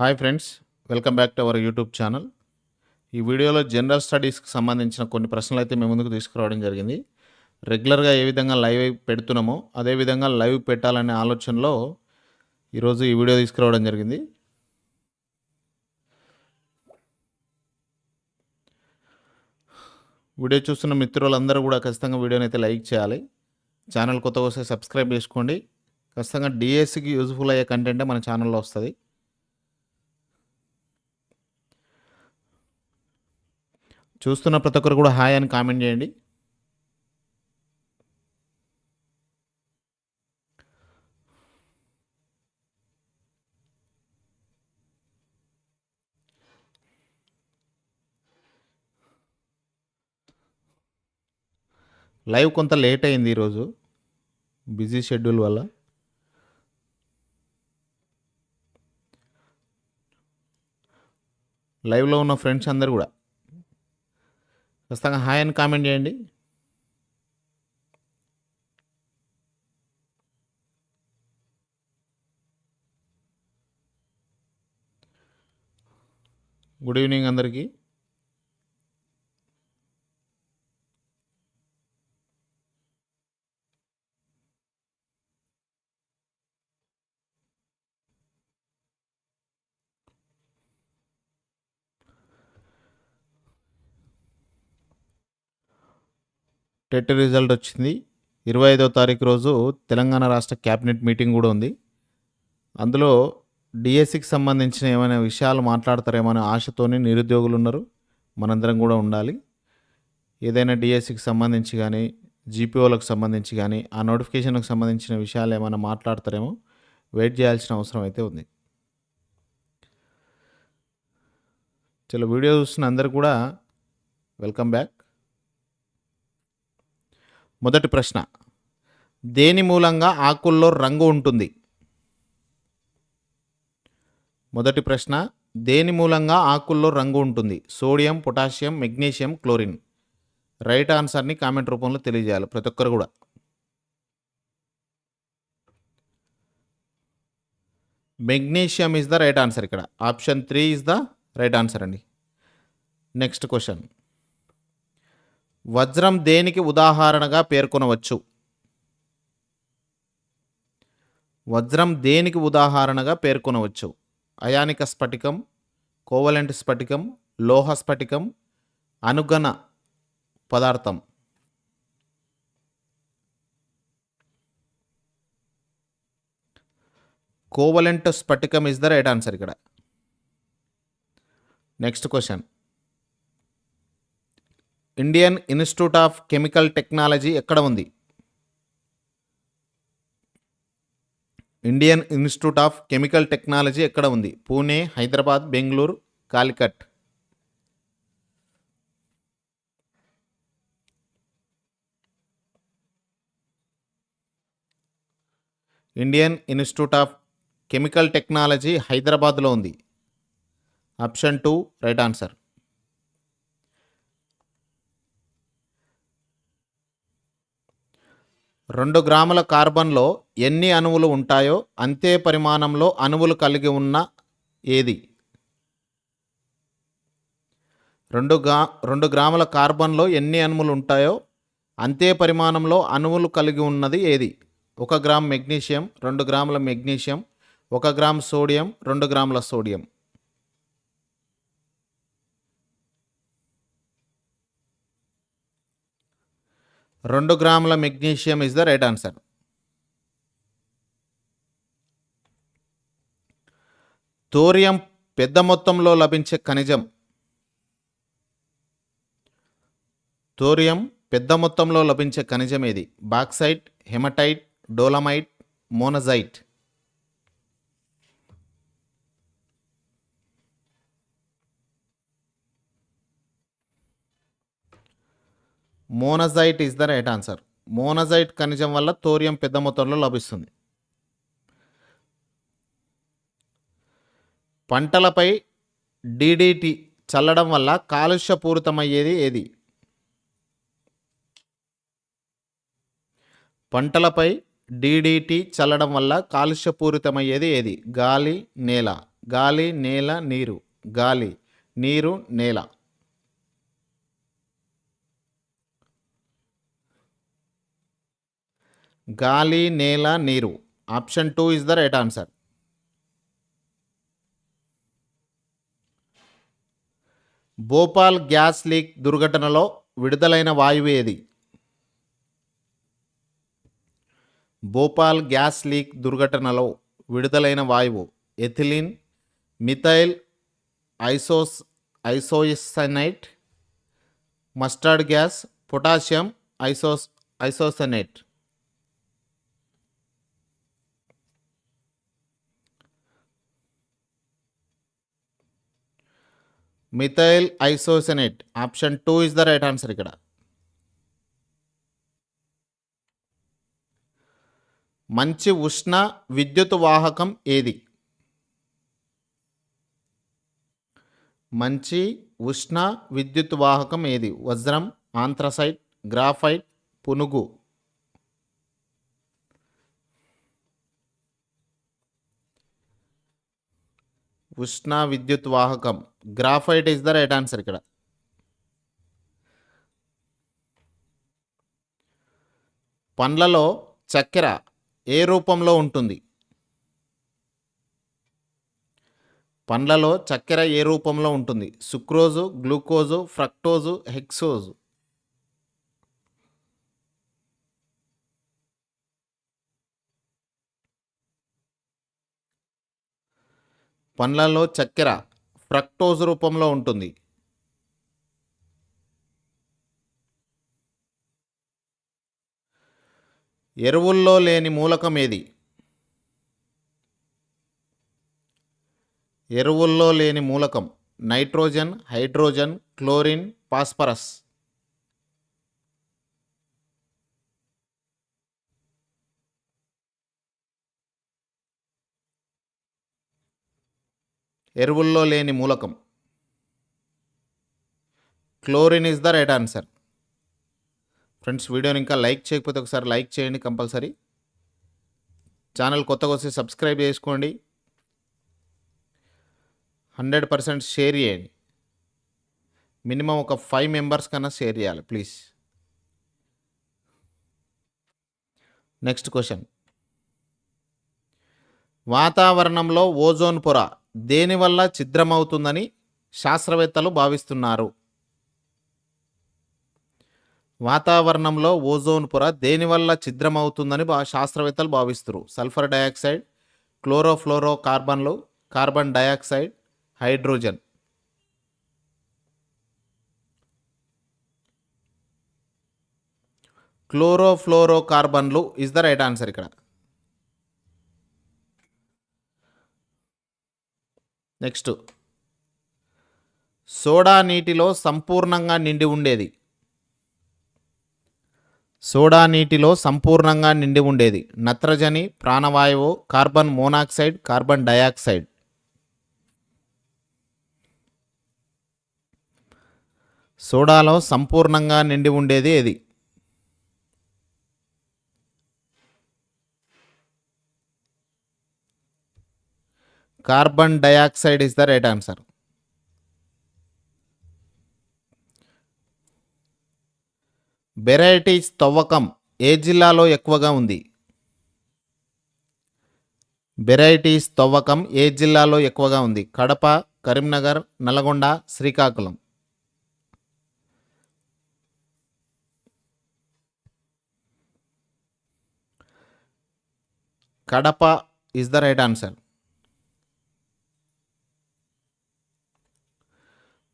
Hi friends welcome back to our YouTube channel. ఈ వీడియోలో general స్టడీస్కి సంబంధించిన కొన్ని ప్రశ్నలు అయితే మేము ముందుకు తీసుకురావడం జరిగింది. రెగ్యులర్గా ఏ విధంగా లైవ్ పెడుతున్నామో అదే విధంగా లైవ్ పెట్టాలనే ఆలోచనలో ఈరోజు ఈ వీడియో తీసుకురావడం జరిగింది. వీడియో చూస్తున్న మిత్రులందరూ కూడా ఖచ్చితంగా వీడియోని అయితే లైక్ చేయాలి. ఛానల్ కొత్తగా వస్తే సబ్స్క్రైబ్ చేసుకోండి. ఖచ్చితంగా డిఎస్సికి యూజ్ఫుల్ అయ్యే కంటెంటే మన ఛానల్లో వస్తుంది. చూస్తున్న ప్రతి ఒక్కరు కూడా హాయ్ అని కామెంట్ చేయండి. లైవ్ కొంత లేట్ అయింది ఈరోజు. బిజీ షెడ్యూల్ వల్ల. లైవ్లో ఉన్న ఫ్రెండ్స్ అందరు కూడా. ఖచ్చితంగా హాయ్ అని కామెంట్ చేయండి. గుడ్ ఈవినింగ్ అందరికీ. టెట్ రిజల్ట్ వచ్చింది. ఇరవై ఐదో తారీఖు రోజు తెలంగాణ రాష్ట్ర క్యాబినెట్ మీటింగ్ కూడా ఉంది. అందులో డిఎస్సికి సంబంధించిన ఏమైనా విషయాలు మాట్లాడతారేమో అనే నిరుద్యోగులు ఉన్నారు. మనందరం కూడా ఉండాలి. ఏదైనా డిఎస్సికి సంబంధించి కానీ జీపీఓలకు సంబంధించి కానీ ఆ నోటిఫికేషన్కి సంబంధించిన విషయాలు ఏమైనా మాట్లాడతారేమో వెయిట్ చేయాల్సిన అవసరం అయితే ఉంది. చలో వీడియో చూస్తున్న అందరు కూడా వెల్కమ్ బ్యాక్. మొదటి ప్రశ్న. దేని మూలంగా ఆకుల్లో రంగు ఉంటుంది? మొదటి ప్రశ్న దేని మూలంగా ఆకుల్లో రంగు ఉంటుంది? Sodium potassium magnesium chlorine. Right ఆన్సర్ని కామెంట్ రూపంలో తెలియజేయాలి ప్రతి ఒక్కరు కూడా. Magnesium is the right answer ఇక్కడ. Option three is the right answer అండి. Next question. వజ్రం దేనికి ఉదాహరణగా పేర్కొనవచ్చు? వజ్రం దేనికి ఉదాహరణగా పేర్కొనవచ్చు? అయానిక స్ఫటికం కోవలెంట్ స్ఫటికం లోహ స్ఫటికం అనుగణ పదార్థం. కోవలెంట్ స్ఫటికం ఇస్ ద రైట్ ఆన్సర్ ఇక్కడ. Next question Indian Institute of Chemical Technology ఎక్కడ ఉంది? Indian Institute of Chemical Technology ఎక్కడ ఉంది? Pune Hyderabad Bengaluru Calicut. Indian Institute of Chemical Technology హైదరాబాద్లో ఉంది. Option two right answer. రెండు గ్రాముల కార్బన్లో ఎన్ని అణువులు ఉంటాయో అంతే పరిమాణంలో అణువులు కలిగి ఉన్న ఏది? రెండు గా రెండు గ్రాముల కార్బన్లో ఎన్ని అణువులు ఉంటాయో అంతే పరిమాణంలో అణువులు కలిగి ఉన్నది ఏది? ఒక గ్రామ్ మెగ్నీషియం రెండు గ్రాముల మెగ్నీషియం ఒక గ్రామ్ సోడియం రెండు గ్రాముల సోడియం. రెండు గ్రాముల magnesium is the right answer. Thorium పెద్ద మొత్తంలో లభించే ఖనిజం. థోరియం పెద్ద మొత్తంలో లభించే ఖనిజం ఏది? Bauxite hematite dolomite monazite. Monazite is the right answer monazite ఖనిజం వల్ల తోరియం పెద్ద మొత్తంలో లభిస్తుంది. పంటలపై డిడిటి చల్లడం వల్ల కాలుష్యపూరితమయ్యేది ఏది? పంటలపై డిడిటి చల్లడం వల్ల కాలుష్యపూరితమయ్యేది ఏది? గాలి నేల. గాలి నేల నీరు. గాలి నీరు నేల. గాలి నేల నీరు. Option two is the right answer Bhopal gas leak దుర్ఘటనలో విడుదలైన వాయువు ఏది? భోపాల్ గ్యాస్ లీక్ దుర్ఘటనలో విడుదలైన వాయువు ethylene methyl ఐసోస్ isocyanate mustard gas potassium ఐసోస్ isocyanate. Methyl isocyanate option two is the right answer ఇక్కడ. మంచి ఉష్ణ విద్యుత్ వాహకం ఏది? మంచి ఉష్ణ విద్యుత్ వాహకం ఏది? వజ్రం ఆంథ్రసైట్ గ్రాఫైట్ పునుగు. ఉష్ణ విద్యుత్ వాహకం graphite is the right answer ఇక్కడ. పండ్లలో చక్కెర ఏ రూపంలో ఉంటుంది? పండ్లలో చక్కెర ఏ రూపంలో ఉంటుంది? Sucrose glucose fructose hexose. పండ్లలో చక్కెర ఫ్రక్టోజ్ రూపంలో ఉంటుంది. ఎరువుల్లో లేని మూలకం ఏది? ఎరువుల్లో లేని మూలకం నైట్రోజన్ హైడ్రోజన్ క్లోరిన్ ఫాస్ఫరస్. ఎరువుల్లో లేని మూలకం. Chlorine is the right answer. Friends వీడియోని ఇంకా లైక్ చేయకపోతే ఒకసారి లైక్ చేయండి కంపల్సరీ. ఛానల్ కొత్తగా వస్తే సబ్స్క్రైబ్ చేసుకోండి. హండ్రెడ్ పర్సెంట్ షేర్ చేయండి. మినిమం ఒక ఫైవ్ మెంబర్స్ కన్నా షేర్ చేయాలి ప్లీజ్. Next question. వాతావరణంలో ఓజోన్ పొర దేనివల్ల ఛిద్రమవుతుందని శాస్త్రవేత్తలు భావిస్తున్నారు. వాతావరణంలో ఓజోన్ పొర దేనివల్ల ఛిద్రమవుతుందని భా శాస్త్రవేత్తలు భావిస్తారు. Sulphur dioxide chlorofluoro కార్బన్లు carbon dioxide hydrogen. Chlorofluoro కార్బన్లు is the right answer ఇక్కడ. నెక్స్ట్. సోడా నీటిలో సంపూర్ణంగా నిండి ఉండేది. సోడా నీటిలో సంపూర్ణంగా నిండి ఉండేది. నత్రజని ప్రాణవాయువు కార్బన్ మోనాక్సైడ్ కార్బన్ డయాక్సైడ్. సోడాలో సంపూర్ణంగా నిండి ఉండేది ఏది? Carbon dioxide is the right answer barytes తవ్వకం ఏ జిల్లాలో ఎక్కువగా ఉంది? బెరైటీస్ తవ్వకం ఏ జిల్లాలో ఎక్కువగా ఉంది? Kadapa Karimnagar Nalgonda Srikakulam. Kadapa is the right answer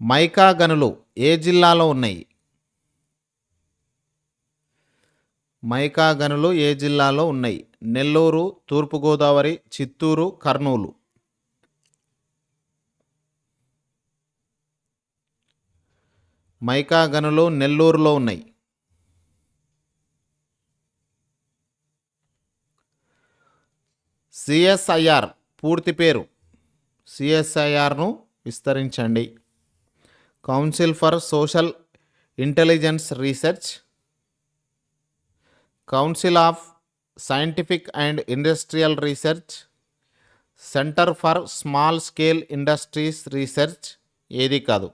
mica గనులు ఏ జిల్లాలో ఉన్నాయి? మైకా గనులు ఏ జిల్లాలో ఉన్నాయి? నెల్లూరు తూర్పుగోదావరి చిత్తూరు కర్నూలు. మైకా గనులు నెల్లూరులో ఉన్నాయి. సిఎస్ఐఆర్ పూర్తి పేరు. సిఎస్ఐఆర్ను విస్తరించండి. Council for social intelligence research council of scientific and industrial research centre for small scale industries research ఏది కాదు.